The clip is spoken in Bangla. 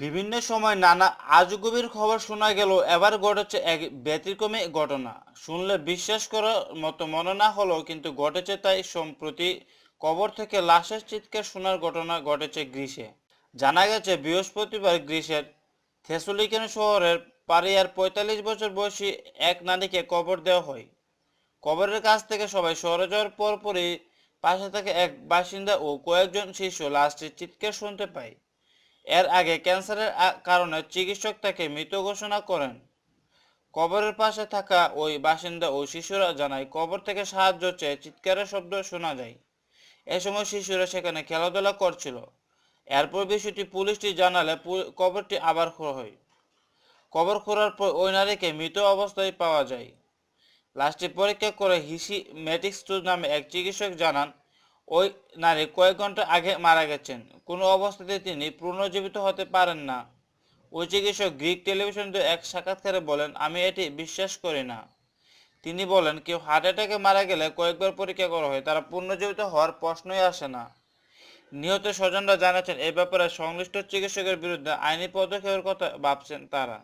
বিভিন্ন সময় নানা আজগুবির খবর শোনা গেল, এবার ঘটেছে এক ব্যতিক্রমী ঘটনা। শুনলে বিশ্বাস করার মতো মনে না হলেও কিন্তু ঘটেছে তাই সম্প্রতি কবর থেকে লাশের চিৎকার শোনার ঘটনা ঘটেছে গ্রিসে জানা গেছে, বৃহস্পতিবার গ্রিসের থেসুলিকেন শহরের পারিয়ার পঁয়তাল্লিশ বছর বয়সী এক নারীকে কবর দেওয়া হয়। কবরের কাছ থেকে সবাই সরে যাওয়ার পরপরই পাশে থেকে এক বাসিন্দা ও কয়েকজন শিশু লাশটির চিৎকার শুনতে পায়। এর আগে ক্যান্সারের কারণে চিকিৎসক তাকে মৃত ঘোষণা করেন। কবরের পাশে থাকা ওই বাসিন্দা ও শিশুরা জানায়, কবর থেকে সাহায্য চেয়ে চিৎকারের শব্দ শোনা যায়। এ সময় শিশুরা সেখানে খেলাধুলা করছিল। এরপর বিষয়টি পুলিশটি জানালে কবরটি আবার খোলা হয়। কবর খোঁড়ার পর ওই নারীকে মৃত অবস্থায় পাওয়া যায়। লাশটি পরীক্ষা করে হিসি মেটিক্সটুজ নামে এক চিকিৎসক জানান ওই নারী কয়েক ঘণ্টা আগে মারা গেছেন। কোনো অবস্থাতে তিনি পুনর্জীবিত হতে পারেন না। ওই চিকিৎসক গ্রিক টেলিভিশনতে এক সাক্ষাৎকারে বলেন, আমি এটি বিশ্বাস করি না। তিনি বলেন, কেউ হার্ট অ্যাটাকে মারা গেলে কয়েকবার পরীক্ষা করা হয়, তারা পুনর্জীবিত হওয়ার প্রশ্নই আসে না। নিহত স্বজনরা জানাচ্ছেন, এ ব্যাপারে সংশ্লিষ্ট চিকিৎসকের বিরুদ্ধে আইনি পদক্ষেপের কথা ভাবছেন তারা।